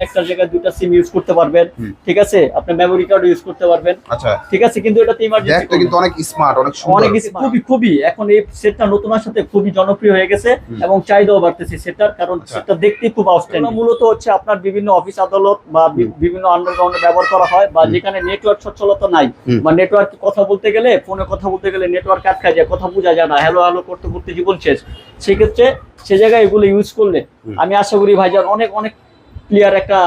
একটা জায়গায় দুটা সিম ইউজ করতে পারবেন ঠিক আছে? আপনি মেমোরি কার্ড ইউজ করতে পারবেন। আচ্ছা। ঠিক আছে? কিন্তু এটাতে ইমার্জেন্সি দেখতে কিন্তু অনেক স্মার্ট অনেক সুন্দর। অনেক কিছু খুবই খুবই। এখন এই সেটটা নতুনের সাথে খুবই জনপ্রিয় হয়ে গেছে এবং চাহিদাও বাড়তেছে সেটার কারণ আচ্ছা। সেটা দেখতে খুব আউটস্ট্যান্ডিং মূলত হচ্ছে আপনার বিভিন্ন অফিস আদালত বা বিভিন্ন আন্ডারগ্রাউন্ডে ব্যবহার করা হয় বা যেখানে নেটওয়ার্ক সচ্ছলতা নাই বা নেটওয়ার্ক কথা বলতে গেলে ফোনে কথা বলতে গেলে নেটওয়ার্ক আটকা যায় কথা বোঝা যায় না হ্যালো হ্যালো করতে করতে জীবন শেষ। সেক্ষেত্রে সে জায়গায় এগুলো ইউজ করলে আমি আশা করি ভাইজান অনেক অনেক ক্লিয়ার একটা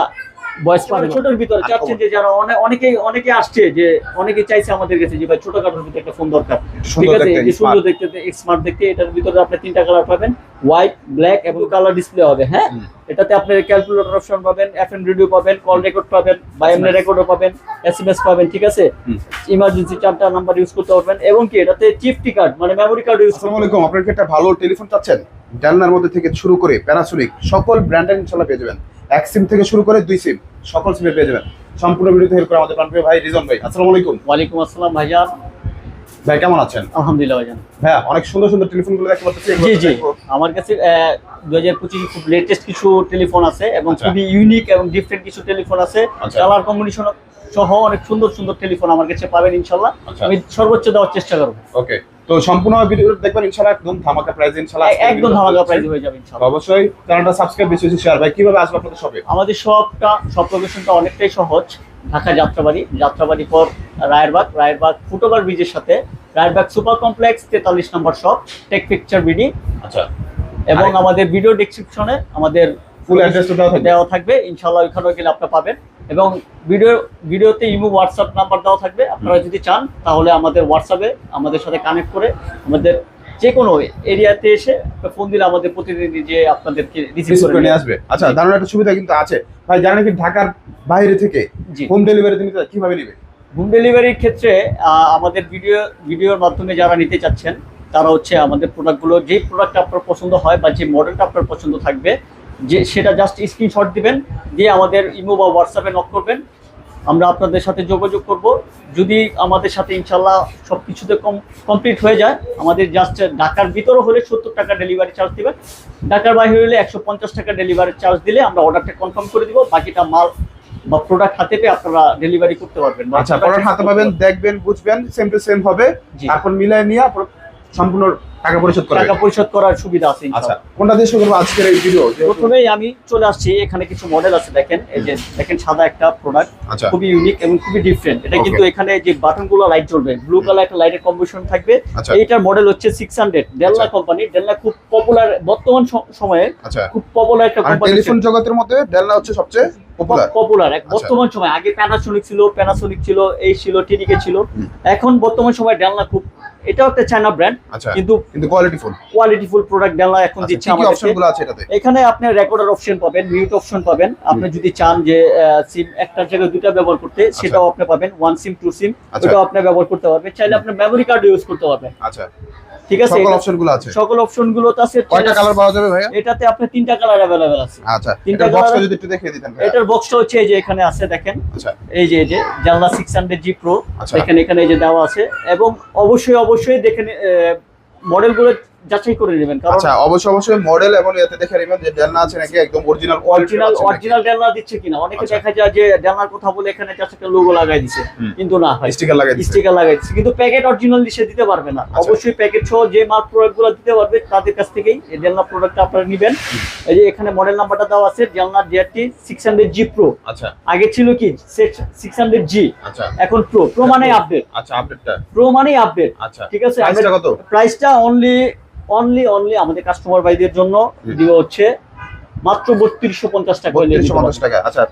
বয়স পাবে। ছোটোর ভিতরে চাচ্ছেন যে যারা অনেক অনেকেই অনেকে আসছে যে অনেকে চাইছে আমাদের কাছে যে ভাই ছোটখাটোর ভিতরে একটা ফোন দরকার। ঠিক আছে? এই সুন্দর দেখতে স্মার্ট দেখতে এটার ভিতরে আপনি তিনটা কালার পাবেন। হোয়াইট ব্ল্যাক এবং কালার ডিসপ্লে হবে হ্যাঁ? এটাতে আপনি ক্যালকুলেটর অপশন পাবেন এফএম রেডিও পাবেন কল রেকর্ড পাবেন বা এমনি রেকর্ডও পাবেন এসএমএস পাবেন ঠিক আছে। ইমার্জেন্সি চারটা নাম্বার ইউজ করতে পারবেন এবং কি এটাতে চিপটি কার্ড মানে মেমোরি কার্ড ইউজ আসসালামু আলাইকুম আপনার কি একটা ভালো টেলিফোন চাচ্ছেন? জানলার মধ্যে থেকে শুরু করে প্যানাসোনিক সকল ব্র্যান্ডের ইনশাল্লাহ পেয়ে যাবেন। এক সিম থেকে শুরু করে দুই সিম সকল সিমে পেয়ে যাবেন। সম্পূর্ণ ভিডিওতে হেল্প করে আমাদের প্রাণপ্রিয় ভাই রিজন ভাই আসসালামু আলাইকুম। ওয়ালাইকুম আসসালাম ভাইয়া ভাই কেমন আছেন? আলহামদুলিল্লাহ ভাইজান। হ্যাঁ অনেক সুন্দর সুন্দর টেলিফোনগুলো দেখতে পাচ্ছি জি জি। আমার কাছে দু হাজার পঁচিশ খুব লেটেস্ট কিছু টেলিফোন আছে এবং আচ্ছা। খুবই ইউনিক এবং ডিফারেন্ট কিছু টেলিফোন আছে। আচ্ছা। কালার কম্বিনেশন সহ অনেক সুন্দর সুন্দর টেলিফোন আমার কাছে পাবেন ইনশাল্লাহ আচ্ছা। আমি সর্বোচ্চ দেওয়ার চেষ্টা করব। ওকে তো সম্পূর্ণ ভিডিও দেখবেন ইনশাআল্লাহ একদম ধামাকা প্রাইস ইনশাআল্লাহ একদম ধামাকা। প্রাইস হয়ে যাবে তো ইনশাল্লাহ অবশ্যই চ্যানেলটা সাবস্ক্রাইব বেশি বেশি শেয়ার ভাই কীভাবে আসবে আপনাদের শপে আমাদের সবটা সব লোকেশনটা অনেকটাই সহজ। ঢাকা যাত্রাবাড়ি যাত্রাবাড়ি পর রায়েরবাগ রায়েরবাগ ফুটওভার ব্রিজের সাথে। রায়েরবাগ সুপার কমপ্লেক্স তেতাল্লিশ number shop Tech Picture BD আচ্ছা। এবং আমাদের ভিডিও ডেসক্রিপশনে আমাদের ফুল অ্যাড্রেসটা দেওয়া থাকবে ইনশাল্লাহ ওইখানেও গেলে আপনারা পাবেন। এবং ভিডিও ভিডিওতে ইমো হোয়াটসঅ্যাপ নাম্বার দেওয়া থাকবে। আপনারা যদি চান তাহলে আমাদের হোয়াটসঅ্যাপে আমাদের সাথে কানেক্ট করে আমাদের যে কোনো এরিয়াতে এসে ফোন দিলে আমাদের প্রতিনিধি যে আপনাদেরকে রিসিভ করে নিয়ে আসবে। আচ্ছা দারুণ একটা সুবিধা কিন্তু আছে। ভাই জানেন কি ঢাকার বাইরে থেকে হোম ডেলিভারি নিতে কীভাবে নিবে? হোম ডেলিভারির ক্ষেত্রে আমাদের ভিডিও ভিডিওর মাধ্যমে যারা নিতে চাচ্ছেন তারা হচ্ছে আমাদের প্রোডাক্টগুলো যে প্রোডাক্ট আপনার পছন্দ হয় বা যে মডেলটা আপনার পছন্দ থাকবে যে সেটা জাস্ট স্ক্রিনশট দিবেন দিয়ে আমাদের ইমো বা হোয়াটসঅ্যাপে নক করবেন। আমরা আপনাদের সাথে যোগাযোগ করব। যদি আমাদের সাথে ইনশাল্লাহ সব কিছুতে কম কমপ্লিট হয়ে যায় আমাদের জাস্ট ঢাকার ভিতরে হলে সত্তর টাকা ডেলিভারি চার্জ দেবেন। ঢাকার বাইরে হলে একশো পঞ্চাশ টাকা ডেলিভারি চার্জ দিলে আমরা অর্ডারটা কনফার্ম করে দিব। বাকিটা মাল বা প্রোডাক্ট হাতে পেয়ে আপনারা ডেলিভারি করতে পারবেন। আচ্ছা পড়ার হাতে পাবেন দেখবেন বুঝবেন সেম টু সেম হবে। তারপর মিলাই নিয়ে সম্পূর্ণ টাকা পরিশোধ টাকা পরিশোধ করার সুবিধা আছে আচ্ছা কোনটা দিয়ে শুরু করব আজকের এই ভিডিও প্রথমেই আমি চলে আসছি এখানে কিছু মডেল আছে দেখেন এই যে দেখেন সাদা একটা প্রোডাক্ট আচ্ছা। খুবই ইউনিক এবং খুবই ডিফারেন্ট এটা কিন্তু এখানে যে বাটনগুলো লাইট জ্বলবে ব্লু কালার একটা লাইটের কম্বিনেশন থাকবে। আচ্ছা। এইটার মডেল হচ্ছে সিক্স হান্ড্রেড ডেলনা আচ্ছা। কোম্পানি ডেলনা খুব পপুলার বর্তমান সময়ে আচ্ছা। খুব পপুলার একটা আর কোম্পানি টেলিফোন জগতের মধ্যে ডেলনা হচ্ছে সবচেয়ে পপুলার আচ্ছা। বর্তমান সময়। আগে প্যানাসোনিক ছিল প্যানাসোনিক ছিল এই ছিল টিডিকে ছিল। এখন বর্তমান সময় ডেলনা খুব এটাও একটা চায়না ব্র্যান্ড আচ্ছা কিন্তু কিন্তু কোয়ালিটি ফুল কোয়ালিটিফুল প্রোডাক্ট ডেলনা এখন আচ্ছা দিচ্ছে কি অপশনগুলো আছে এটাতে? এখানে আপনি রেকর্ডার অপশন পাবেন মিউট অপশন পাবেন। আপনি যদি চান যে সিম একটা জায়গায় দুটা ব্যবহার করতে সেটাও আপনি পাবেন। ওয়ান সিম টু সিম এটাও আপনি ব্যবহার করতে পারবেন। চাইলে আপনি মেমরি কার্ড ইউজ করতে পারবেন। আচ্ছা। ঠিক আছে? সকল অপশনগুলো আছে। সকল অপশনগুলো তো আছে। কয়টা কালার পাওয়া যাবে ভাইয়া? এটাতে আপনি তিনটা কালার অ্যাভেলেবেল আছে। আচ্ছা তিনটা বক্সটা যদি একটু দেখিয়ে দিতেন এটার বক্সটা হচ্ছে এই যে এখানে আছে দেখেন। আচ্ছা। এই যে এই যে জানলা সিক্স হান্ড্রেড জি প্রো। এখানে এখানে এই যে দেওয়া আছে। এবং অবশ্যই অবশ্যই দেখেন মডেলগুলো যাচাই করে নেবেন কারণ আচ্ছা অবশ্যই অবশ্যই মডেল এবং এতে দেখে নেবেন যে ডেলনা আছে নাকি একদম অরিজিনাল অরিজিনাল অরিজিনাল ডেলনা দিচ্ছে কিনা? অনেকে আচ্ছা। দেখা যায় যে ডেলনার কথা বলে এখানে জাস্ট একটা লোগো লাগাই দিছে কিন্তু না হয়। স্টিকার লাগাই দিচ্ছে স্টিকার লাগাই দিচ্ছে কিন্তু প্যাকেট অরিজিনাল সে দিতে পারবে না। আচ্ছা। অবশ্যই প্যাকেট সহ যে মাল প্রোডাক্টগুলো দিতে পারবে তাদের কাছ থেকেই এই ডেলনা প্রোডাক্টটা আপনারা নেবেন। এই যে এখানে মডেল নাম্বারটা দেওয়া আছে Delna DRT six hundred G pro আচ্ছা। আগে ছিল কি? সিক্স হান্ড্রেড জি আচ্ছা। এখন প্রো প্রো মানে আপডেট আচ্ছা আপডেটটা প্রো মানেই আপডেট আচ্ছা। ঠিক আছে? প্রাইসটা কত? প্রাইসটা অনলি অনলি অনলি আমাদের কাস্টমার ভাইদের জন্য। দিব হচ্ছে মাত্র বত্রিশশো পঞ্চাশ টাকা বত্রিশশো পঞ্চাশ টাকা। আচ্ছা।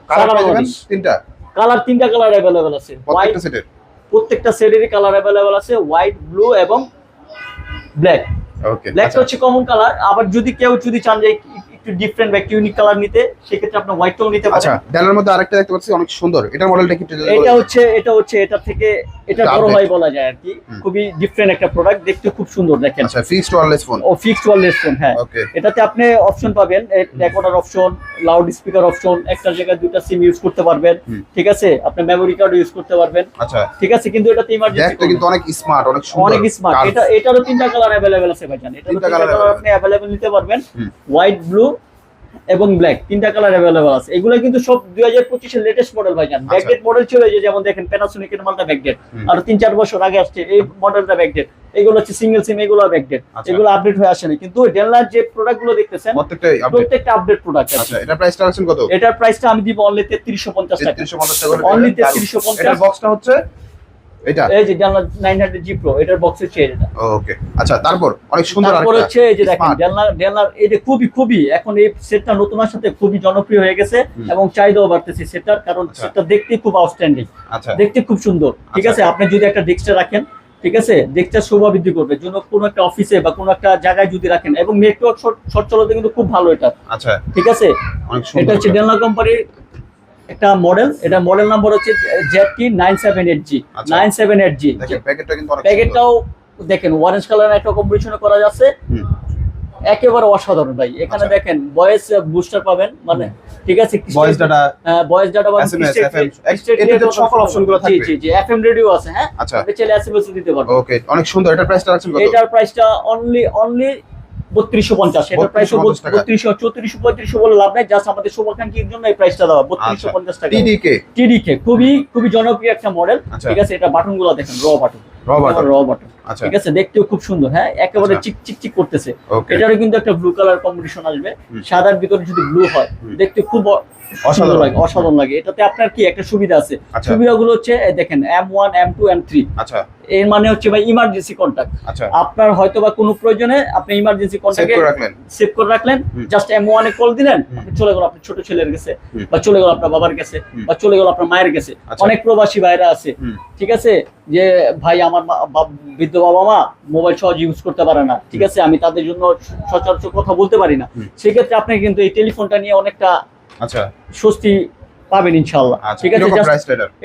তিনটা? কালার তিনটা কালার অ্যাভেলেবেল আছে। হোয়াইট প্রত্যেকটা সেটের প্রত্যেকটা সেটেরই কালার অ্যাভেলেবেল আছে। হোয়াইট ব্লু এবং ব্ল্যাক ওকে ব্ল্যাকটা হচ্ছে কমন কালার আবার যদি কেউ যদি চান যে একটু- একটু ডিফারেন্ট বা একটু ইউনিক কালার নিতে সেক্ষেত্রে আপনি হোয়াইটটাও নিতে আচ্ছা পারেন ডেলার মধ্যে আরেকটা দেখতে পাচ্ছি অনেক সুন্দর এটার মডেলটা কি একটু যদি এটা বলেন? হচ্ছে এটা হচ্ছে এটা থেকে এটা একটু বড় update। ভাই বলা যায় আর কি হুম। খুবই ডিফারেন্ট একটা প্রোডাক্ট দেখতে খুব সুন্দর দেখেন আচ্ছা ফিক্সড ওয়্যারলেস ফোন ও ফিক্সড ওয়ারলেস ফোন হ্যাঁ ওকে এটাতে আপনি অপশন পাবেন recorder option loudspeaker option একটা জায়গায় দুটা সিম ইউজ করতে পারবেন হুম। ঠিক আছে আপনি মেমোরি কার্ড ইউজ করতে পারবেন আচ্ছা ঠিক আছে কিন্তু এটাতে ইমার্জেন্সি দেখতে কিন্তু অনেক স্মার্ট অনেক সুন্দর অনেক স্মার্ট Curve। এটা এটারও তিনটা কালার अवेलेबल আছে ভাইজান এটারও তিনটা তিনটা colour কালার available। আপনি अवेलेबल নিতে পারবেন হুম। হোয়াইট ব্লু এবং ব্ল্যাক তিনটা কালার অ্যাভেলেবল আছে। এগুলো কিন্তু সব দুই হাজার পঁচিশের লেটেস্ট মডেল ভাইজান আচ্ছা। ব্যাকডেট মডেল ছিল এই যে যেমন দেখেন প্যানাসোনিকের মালটা ব্যাকডেট আর তিন চার বছর আগে আসছে এই মডেলটা ব্যাকডেট এগুলো হচ্ছে সিঙ্গেল সিম এগুলো ব্যাকডেট আচ্ছা। এগুলো আপডেট হয়ে আসেনি। কিন্তু ডেনলার যে প্রোডাক্টগুলো দেখতেছেন আপডেট প্রত্যেকটা আপডেট প্রোডাক্ট আচ্ছা এটা প্রাইসটা রাখছেন কত? এটার প্রাইসটা আমি দিব অনলি তেত্রিশশো পঞ্চাশ টাকা। 3350 টাকা যাবেন। 3350 এটার বক্সটা হচ্ছে এটা? এই যে ডেনলার নাইন জি প্রো এটার বক্স হচ্ছে এটা। ওকে আচ্ছা তারপর অনেক সুন্দর তারপর হচ্ছে এই যে দেখেন Smart। ডেনলার ডেনলার এই যে খুবই খুবই এখন এই সেটটা নতুন সাথে খুবই জনপ্রিয় হয়ে গেছে এবং চাহিদাও বাড়তেছে সেটার কারণ আচ্ছা। দেখতে খুব আউটস্ট্যান্ডিং আচ্ছা। দেখতে খুব সুন্দর। ঠিক আচ্ছা। আছে? আপনি যদি একটা ডেস্কটা রাখেন ঠিক আছে? ডেস্কটা শোভা বৃদ্ধি করবে। জন্য কোনো একটা অফিসে বা কোনো একটা জায়গায় যদি রাখেন এবং নেটওয়ার্ক সচ্ছলতা কিন্তু খুব ভালো এটা আচ্ছা। ঠিক আছে? এটা হচ্ছে ডেনলার কোম্পানির একটা মডেল এটা মডেল নাম্বার হচ্ছে Z T nine seven eight G. Nine seven eight G. প্যাকেটটাও দেখেন অরেঞ্জ কালার একটা কম্বিনেশন করা যাচ্ছে একেবারে অসাধারণ ভাই এখানে আচ্ছা। দেখেন ভয়েস বুস্টার পাবেন মানে ঠিক আছে ভয়েস ডাটা ভয়েস ডাটা বা FM, এটাতে সকল option গুলো জি থাকবে। জি জি এফএম রেডিও আছে হ্যাঁ আচ্ছা আপনি চাইলে এসএমএস দিতে পারবেন ওকে অনেক সুন্দর এটার প্রাইসটা রাখছেন কত এটার প্রাইসটা অনলি অনলি বত্রিশশো পঞ্চাশ। এটা প্রায় 3250 টাকা। বত্রিশশো চৌত্রিশশো পঁয়ত্রিশশো বলে লাভ নাই জাস্ট আমাদের শুভাকাঙ্ক্ষীর জন্য এই প্রাইসটা দেওয়া বত্রিশশো আচ্ছা। পঞ্চাশ টাকা। টিডিকে টিডিকে খুবই খুবই জনপ্রিয় একটা মডেল আচ্ছা। ঠিক আছে এটা বাটনগুলো দেখেন র বাটন র বাটন র বাটন ঠিক আছে দেখতেও খুব সুন্দর হ্যাঁ? একেবারে। চিক চিক চিক করতেছে। এটারও কিন্তু একটা ব্লু কালার কম্বিনেশন আসবে। সাদার ভিতরে যদি ব্লু হয় দেখতে খুব অসাধারণ। লাগে অসাধারণ লাগে। এটাতে আপনার কি একটা সুবিধা আছে? সুবিধাগুলো হচ্ছে দেখেন M one M two M three আচ্ছা। এর মানে হচ্ছে ভাই ইমার্জেন্সি কন্ট্যাক্ট আপনার হয়তো বা কোনো প্রয়োজনে আপনি ইমার্জেন্সি সেভ কন্ট্যাক্টে করে রাখলেন। সেভ করে রাখলেন। জাস্ট এম ওয়ানে কল দিলেন চলে গেল আপনার ছোট ছেলের কাছে বা চলে গেল আপনার বাবার কাছে বা চলে গেল আপনার মায়ের কাছে। আচ্ছা। অনেক প্রবাসী ভাইরা আছে। ঠিক আছে? যে ভাই আমার মা- বা- বৃদ্ধ বাবা মা মোবাইল সহজ ইউজ করতে পারে না। ঠিক আছে? আমি তাদের জন্য সচরাচর কথা বলতে পারি না। সেক্ষেত্রে আপনি কিন্তু এই টেলিফোনটা নিয়ে অনেকটা আচ্ছা। স্বস্তি পাবেন ইনশাআল্লাহ। আচ্ছা ঠিক আছে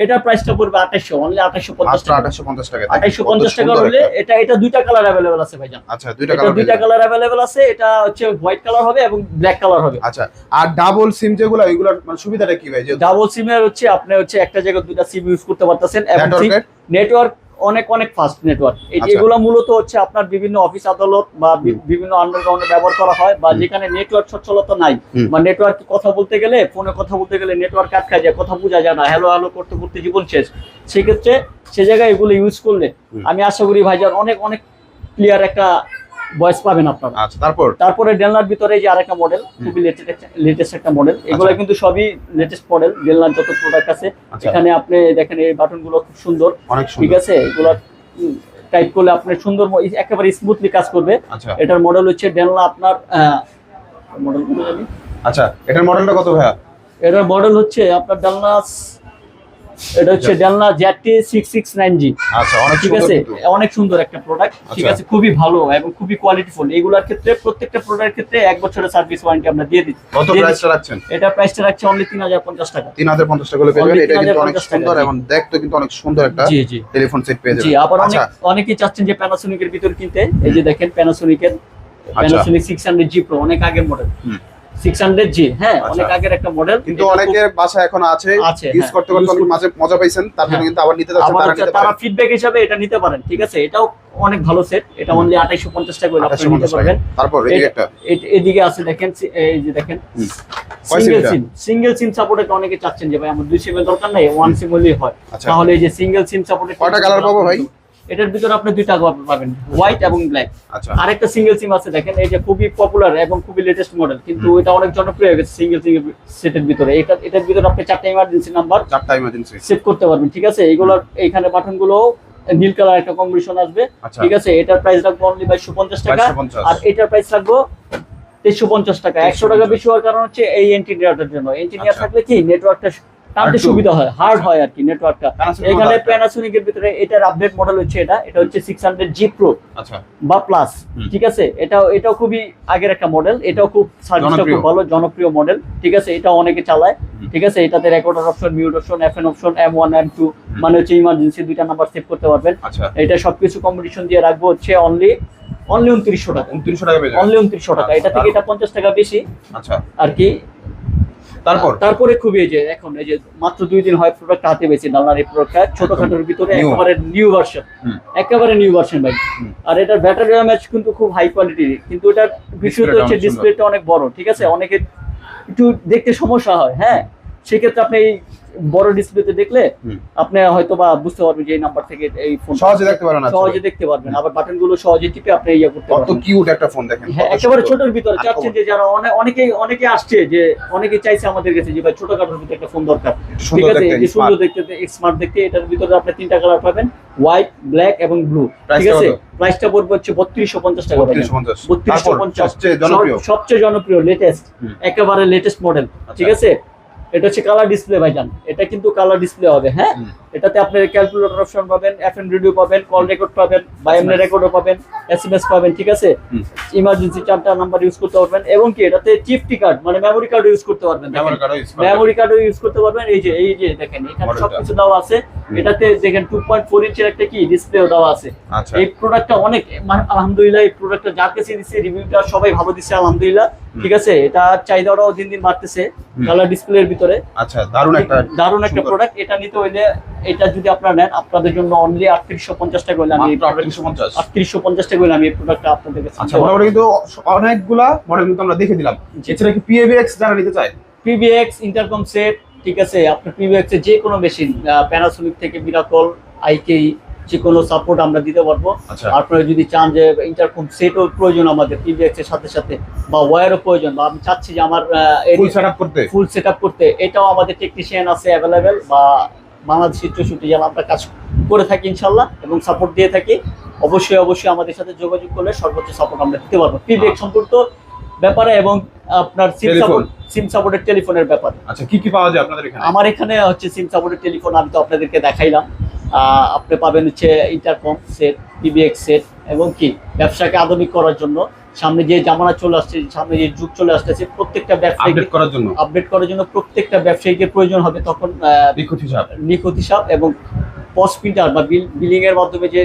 এটা প্রাইসটা পড়বে 2800 অনলি আঠাশশো পঞ্চাশ মাত্র টাকা। 2850 টাকা। হলে এটা এটা দুইটা কালার অ্যাভেলেবেল আছে ভাইজান। আচ্ছা দুইটা কালার দুইটা কালার অ্যাভেলেবেল আছে এটা হচ্ছে হোয়াইট কালার হবে এবং ব্ল্যাক কালার হবে। আচ্ছা আর ডাবল সিম যেগুলো ওইগুলোর মানে সুবিধাটা কি ভাই? যে ডাবল সিমের হচ্ছে আপনি হচ্ছে একটা জায়গায় দুইটা সিম ইউজ করতে পারতেছেন এবং নেটওয়ার্ক অনেক অনেক ফাস্ট নেটওয়ার্ক। এগুলো মূলত হচ্ছে আপনার বিভিন্ন অফিস আদালত বা বিভিন্ন আন্ডারগ্রাউন্ডে ব্যবহার করা হয় বা যেখানে নেটওয়ার্ক সচ্ছলতা নাই বা নেটওয়ার্ক কথা বলতে গেলে ফোনে কথা বলতে গেলে নেটওয়ার্ক আটকা যায় কথা বোঝা যায় না হ্যালো হ্যালো করতে করতে জীবন শেষ। সেক্ষেত্রে সে জায়গায় এগুলো ইউজ করলে আমি আশা করি ভাইজান অনেক অনেক ক্লিয়ার একটা ভয়েস পাবেন আপনারা। আচ্ছা তারপর? তারপরে ডেলনার ভিতরে যে আরেকটা মডেল খুবই লেটেস্ট একটা মডেল এগুলো আচ্ছা। কিন্তু সবই লেটেস্ট মডেল ডেলনার যত প্রোডাক্ট আছে। আচ্ছা। এখানে আপনি দেখেন এই বাটনগুলো খুব সুন্দর। ঠিক আছে? এগুলো টাইপ করলে আপনার সুন্দর একেবারে স্মুথলি কাজ করবে। আচ্ছা। এটার মডেল হচ্ছে ডেলনা আপনার মডেল আচ্ছা এটার মডেলটা কত ভাইয়া? এটার মডেল হচ্ছে আপনার ডেলনা এটা হচ্ছে Delna ZT six six nine G আচ্ছা ঠিক আছে? অনেক সুন্দর একটা প্রোডাক্ট ঠিক আচ্ছা। আছে খুবই ভালো এবং খুবই কোয়ালিটিফুল এগুলোর ক্ষেত্রে প্রত্যেকটা প্রোডাক্টের ক্ষেত্রে এক বছরের সার্ভিস ওয়ারেন্টি আমরা দিয়ে দিচ্ছি। কত প্রাইসটা রাখছেন? এটা প্রাইসটা রাখছে অনলি তিন হাজার পঞ্চাশ টাকা। তিন হাজার পঞ্চাশ টাকা পেয়ে এটা কিন্তু অনেক সুন্দর। এবং দেখতে কিন্তু অনেক সুন্দর একটা টেলিফোন সেট পেয়ে যাবেন। জি আবার অনেক আচ্ছা। অনেকেই চাচ্ছেন যে প্যানাসোনিকের ভিতর কিনতে। এই যে দেখেন প্যানাসোনিকের আচ্ছা। Panasonic six hundred G pro অনেক আগের মডেল হুম। সিক্স হান্ড্রেড জি হ্যাঁ। অনেক আগের একটা মডেল কিন্তু অনেকের বাসা এখন আছে আছে, ইউজ। করতে করতে অনেক মাঝে মজা পাইছেন তার জন্য। কিন্তু আবার নিতে যাচ্ছেন তারা নিতে তারা ফিডব্যাক হিসাবে এটা নিতে পারেন ঠিক আছে? এটাও অনেক ভালো সেট এটা অনলি টাকা করে আপনি নিতে পঞ্চাশ টাকা। পারবেন। তারপর এই একটা। এদিকে আছে দেখেন এই যে দেখেন। Single SIM single SIM support অনেকে চাচ্ছেন যে ভাই আমার দুই সিমের দরকার নাই ওয়ান সিম হলেই হয়। আচ্ছা। তাহলে এই যে সিঙ্গেল সিম সাপোর্ট কয়টা colour পাবো ভাই? এটার ভিতরে আপনি দুইটা পাবেন হোয়াইট এবং ব্ল্যাক আচ্ছা। আরেকটা সিঙ্গেল সিম আছে দেখেন এই যে খুবই পপুলার এবং খুবই লেটেস্ট মডেল কিন্তু এটা অনেক জনপ্রিয় হয়ে গেছে সিঙ্গেল সিঙ্গেল সেটের ভিতরে। এটা এটার ভিতরে আপনি চারটা ইমার্জেন্সি নাম্বার চারটা ইমার্জেন্সি সেভ করতে পারবেন ঠিক আছে? এইগুলোর এইখানে বাটনগুলো নীল কালার একটা কম্বিনেশন আসবে আচ্ছা। ঠিক আছে? এটার প্রাইস রাখব অনলি বাইশশো পঞ্চাশ টাকা। আর এটার প্রাইস রাখব তেইশশো পঞ্চাশ টাকা। একশো টাকা বেশি হওয়ার কারণ হচ্ছে এই এন্টিনিয়ারটার জন্য। এন্টিনিয়ার আচ্ছা। থাকলে কি নেটওয়ার্কটা টানতে সুবিধা হয় হার্ড হয় আর কি নেটওয়ার্কটা এখানে প্যানাসোনিকের ভিতরে এটার আপডেট মডেল হচ্ছে এটা এটা হচ্ছে সিক্স হান্ড্রেড জি প্রো আচ্ছা। বা প্লাস ঠিক আছে? এটাও এটাও খুবই আগের একটা মডেল এটাও খুব সার্ভিসটা খুব ভালো জনপ্রিয় মডেল ঠিক আছে? এটা অনেকে চালায় ঠিক আছে? এটাতে recorder option mute option FM option M one M two মানে হচ্ছে ইমার্জেন্সি দুইটা নাম্বার সেভ করতে পারবেন। আচ্ছা। এটা সবকিছু কম্পিটিশন দিয়ে রাখব হচ্ছে অনলি অনলি উনত্রিশশো টাকা। উনত্রিশশো টাকা পেয়ে অনলি উনত্রিশশো টাকা। এটা থেকে এটা পঞ্চাশ টাকা বেশি। আচ্ছা। আর কি তারপর? তারপরে খুবই যে এখন এই যে মাত্র দুই দিন হয় প্রোডাক্ট হাতে পেয়েছি নালনার এই প্রোডাক্টটা ছোটখাটোর ভিতরে একেবারে নিউ ভার্সন একেবারে নিউ ভার্সন ভাই। আর এটার ব্যাটারি ম্যাচ কিন্তু খুব হাই কোয়ালিটির কিন্তু এটার বিষয় তো Display টা হচ্ছে ডিসপ্লেটা অনেক বড় ঠিক আছে? অনেকে একটু দেখতে সমস্যা হয় হ্যাঁ? সেক্ষেত্রে আপনি এই বড় ডিসপ্লেতে দেখলে আপনি হয়তো বা বুঝতে পারবেন যে এই নাম্বার থেকে এই ফোন সহজে দেখতে পারেন আসলে। সহজে দেখতে পারবেন। আবার বাটনগুলো সহজে টিপে আপনি ইয়ে করতে পারবেন। কত কিউট একটা ফোন দেখেন হ্যাঁ একেবারে ছোটর ভিতরে। আর চাচ্ছেন যে যারা অনেক অনেকে আসছে যে অনেকে চাইছে আমাদের কাছে যে ভাই ছোটখাটোর ভিতরে একটা ফোন দরকার। ঠিক আছে এই। সুন্দর দেখতে স্মার্ট দেখতে এটার ভিতরে আপনি তিনটা কালার পাবেন হোয়াইট ব্ল্যাক এবং ব্লু ঠিক আছে? প্রাইসটা পড়বে হচ্ছে বত্রিশশো পঞ্চাশ টাকা 3250 বত্রিশশো পঞ্চাশ। সবচেয়ে জনপ্রিয়। সবচেয়ে জনপ্রিয় লেটেস্ট একেবারে লেটেস্ট মডেল ঠিক আচ্ছা। আছে? এটা হচ্ছে কালার ডিসপ্লে ভাইজান এটা কিন্তু কালার ডিসপ্লে হবে হ্যাঁ। এটাতে আপনি ক্যালকুলেটর অপশন পাবেন এফএম রেডিও পাবেন কল রেকর্ড পাবেন বা এমনি রেকর্ডও পাবেন এসএমএস পাবেন ঠিক আছে। ইমার্জেন্সি চারটা নাম্বার ইউজ করতে পারবেন এবং কি এটাতে চিপটি কার্ড মানে মেমোরি কার্ড ইউজ করতে পারবেন মেমোরি কার্ডও কার্ডও ইউজ করতে পারবেন। এই যে এই যে দেখেন এখানে। সবকিছু দেওয়া আছে। এটাতে দেখেন টু পয়েন্ট ফোর ইঞ্চের একটা কি ডিসপ্লেও দেওয়া আছে। আচ্ছা। এই প্রোডাক্টটা অনেক আলহামদুলিল্লাহ এই প্রোডাক্টটা যার কাছে দিচ্ছে রিভিউটা সবাই ভালো দিচ্ছে আলহামদুলিল্লাহ। ঠিক আছে এটা চাহিদাটাও দিন দিন বাড়তেছে। কালার ডিসপ্লের ভিতরে। আচ্ছা দারুণ একটা দারুণ একটা প্রোডাক্ট এটা নিতে হইলে এটা যদি আপনারা নেন আপনাদের জন্য অনলি আটত্রিশশো পঞ্চাশ টাকা হলে আমি মাত্র 3850 আটত্রিশশো পঞ্চাশ। টাকা হলে আমি এই প্রোডাক্টটা আপনাদের কাছে আচ্ছা মোটামুটি কিন্তু অনেকগুলা মডেল কিন্তু আমরা দেখে দিলাম। এছাড়া কি পিএবিএক্স যারা নিতে চায়? পিবিএক্স ইন্টারকম সেট ঠিক আছে আপনার পিবিএক্স এর যে কোনো মেশিন প্যানাসোনিক থেকে মিরাকল আইকে যে কোনো সাপোর্ট আমরা দিতে পারব। আচ্ছা। আপনারা যদি চান যে ইন্টারকম সেটও প্রয়োজন আমাদের পিবিএক্স এর সাথে সাথে বা ওয়্যারও প্রয়োজন বা আমি চাচ্ছি যে আমার ফুল সেটআপ করতে। ফুল সেট করতে। এটাও আমাদের টেকনিশিয়ান আছে অ্যাভেলেবেল বা বাংলাদেশের চৌষট্টি জেলা আমরা কাজ করে থাকি ইনশাল্লাহ এবং সাপোর্ট দিয়ে থাকি অবশ্যই অবশ্যই আমাদের সাথে যোগাযোগ করলে সর্বোচ্চ সাপোর্ট আমরা দিতে পারব। পিবিএক্স সম্পর্ক ব্যাপারে এবং আপনার সিম। সাপোর্ট সিম সাপোর্টের টেলিফোনের ব্যাপারে। আচ্ছা কি কি পাওয়া যায় আপনাদের এখানে? আমার এখানে হচ্ছে সিম সাপোর্টের টেলিফোন আমি তো আপনাদেরকে দেখাইলাম। আহ, আপনি পাবেন হচ্ছে ইন্টারকম সেট পিবিএক্স সেট এবং কি? ব্যবসাকে আধুনিক করার জন্য। সামনে যে জামানা চলে আসছে সামনে যে যুগ চলে আসতেছে প্রত্যেকটা ব্যবসায়ী আপডেট করার জন্য। আপডেট করার জন্য প্রত্যেকটা ব্যবসায়ীকে প্রয়োজন হবে তখন নিখুঁত হিসাব। নিখুঁত হিসাব এবং পস্ট প্রিন্টার বা বিল বিলিং এর মাধ্যমে যে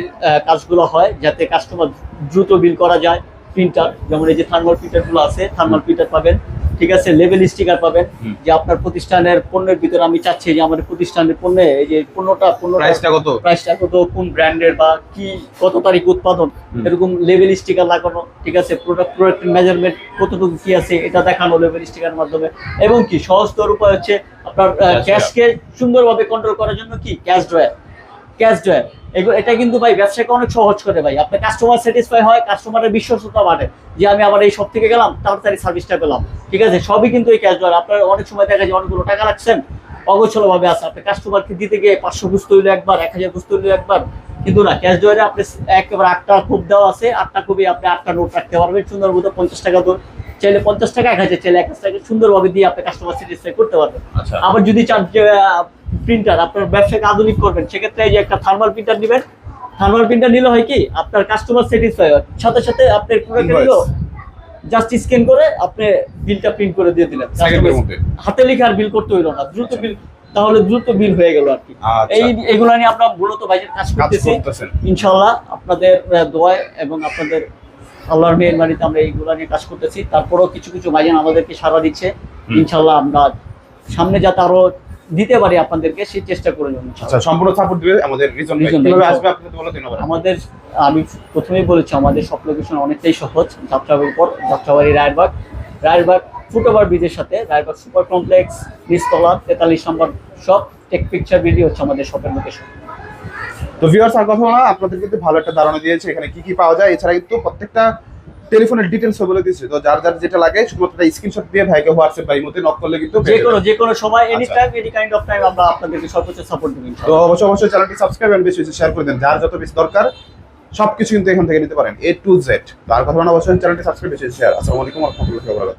কাজগুলো হয় যাতে কাস্টমার দ্রুত বিল করা যায় প্রিন্টার যেমন এই যে থার্মাল প্রিন্টারগুলো আছে থার্মাল প্রিন্টার পাবেন। ঠিক আছে লেভেল স্টিকার পাবেন যে আপনার প্রতিষ্ঠানের পণ্যের ভিতরে আমি চাচ্ছি যে আমাদের প্রতিষ্ঠানের পণ্যে এই যে পণ্যটা পণ্যটা প্রাইসটা কত? প্রাইসটা কত কোন ব্র্যান্ডের বা কি কত তারিখ উৎপাদন এরকম লেভেল স্টিকার লাগানো ঠিক আছে প্রোডাক্ট প্রোডাক্ট মেজারমেন্ট কতটুকু কি আছে এটা দেখানো লেভেল স্টিকার মাধ্যমে। এবং কি সহজতর উপায় হচ্ছে আপনার ক্যাশকে সুন্দরভাবে কন্ট্রোল করার জন্য কি ক্যাশ ড্রয়ার ক্যাশ ড্রয়ার এগুলো এটা কিন্তু ভাই ব্যবসাকে অনেক সহজ করে ভাই। আপনার কাস্টমার স্যাটিসফাই হয় কাস্টমারের বিশ্বস্ততা বাড়ে। যে আমি আবার এই সব থেকে গেলাম, তাড়াতাড়ি সার্ভিসটা পেলাম। ঠিক আছে? সবই কিন্তু এই ক্যাশ ড্রয়ার আপনার অনেক সময় দেখা যায় অনেকগুলো টাকা রাখছেন অগোছল ভাবে আছে। আপনি কাস্টমারকে দিতে গিয়ে পাঁচশো বুঝতে হইল একবার, এক হাজার বুঝতে হইল একবার। কিন্তু না ক্যাশ ড্রয়ারে আপনি একেবারে আটটা খুব দেওয়া আছে। আটটা খুবই আপনি আটটা নোট রাখতে পারবেন। সুন্দর মতো পঞ্চাশ টাকা তো চাইলে পঞ্চাশ টাকা এক হাজার চাইলে এক হাজার টাকা সুন্দরভাবে দিয়ে আপনি কাস্টমার স্যাটিসফাই করতে পারবেন। আচ্ছা। আবার যদি চান প্রিন্টার আপনার ব্যবসাকে আধুনিক করবেন সেক্ষেত্রে এই যে একটা থার্মাল প্রিন্টার নেবেন। থার্মাল প্রিন্টার নিলে হয় কি আপনার কাস্টমার স্যাটিসফাই হয়। সাথে সাথে আপনার প্রোডাক্ট নিল জাস্ট স্ক্যান করে আপনি বিলটা প্রিন্ট করে দিয়ে দিলেন। হাতে লিখে আর বিল করতে হইল না। দ্রুত বিল তাহলে দ্রুত বিল হয়ে গেল আর কি। আচ্ছা। এই এগুলো নিয়ে আমরা মূলত বাইরের কাজ করতেছি। ইনশাল্লাহ আপনাদের দোয়ায় এবং আপনাদের আল্লাহর মেহরবানিতে আমরা এইগুলো নিয়ে কাজ করতেছি। তারপরেও কিছু কিছু ভাইজান আমাদেরকে সাড়া দিচ্ছে। ইনশাল্লাহ আমরা সামনে যাতে আরও দিতে পারি আপনাদেরকে সেই চেষ্টা করে আচ্ছা সম্পূর্ণ সাপোর্ট দিবে আমাদের রিজন ভাই। রিজন ভাই, কীভাবে আসবে আপনি বলে দিন আমাদের আমি প্রথমেই বলেছি আমাদের সব লোকেশন অনেকটাই সহজ যাত্রাবাড়ির উপর যাত্রাবাড়ি রায়বাগ রায়বাগ ফুটওভার ব্রিজের সাথে রায়বাগ সুপার কমপ্লেক্স নিচতলা তেতাল্লিশ number shop Tech Picture video হচ্ছে আমাদের শপের লোকেশন তো ভিউয়ার্স আর কথা না আপনাদের কিন্তু ভালো একটা ধারণা দিয়েছে এখানে কি কি পাওয়া যায়। এছাড়া কিন্তু প্রত্যেকটা টেলিফোনের ডিটেলস বলে দিয়েছে। তো যার যার যেটা লাগে শুধুমাত্র স্ক্রিনশট দিয়ে ভাইকে হোয়াটসঅ্যাপ বা ইমোতে নক করলে কিন্তু যে কোনো যে কোনো সময় any. Time any kind of time আমরা আপনাদেরকে সর্বোচ্চ সাপোর্ট দেবো তো অবশ্যই অবশ্যই চ্যানেলটি সাবস্ক্রাইব এন্ড বেশি বেশি শেয়ার করে দেন। যার যত বেশি দরকার সবকিছু কিন্তু এখান থেকে নিতে পারেন এ টু জেড তার কথা না অবশ্যই চ্যানেলটি সাবস্ক্রাইব বেশি শেয়ার আসসালামু আলাইকুম ওয়া রাহমাতুল্লাহি ওয়া বারাকাতুহু।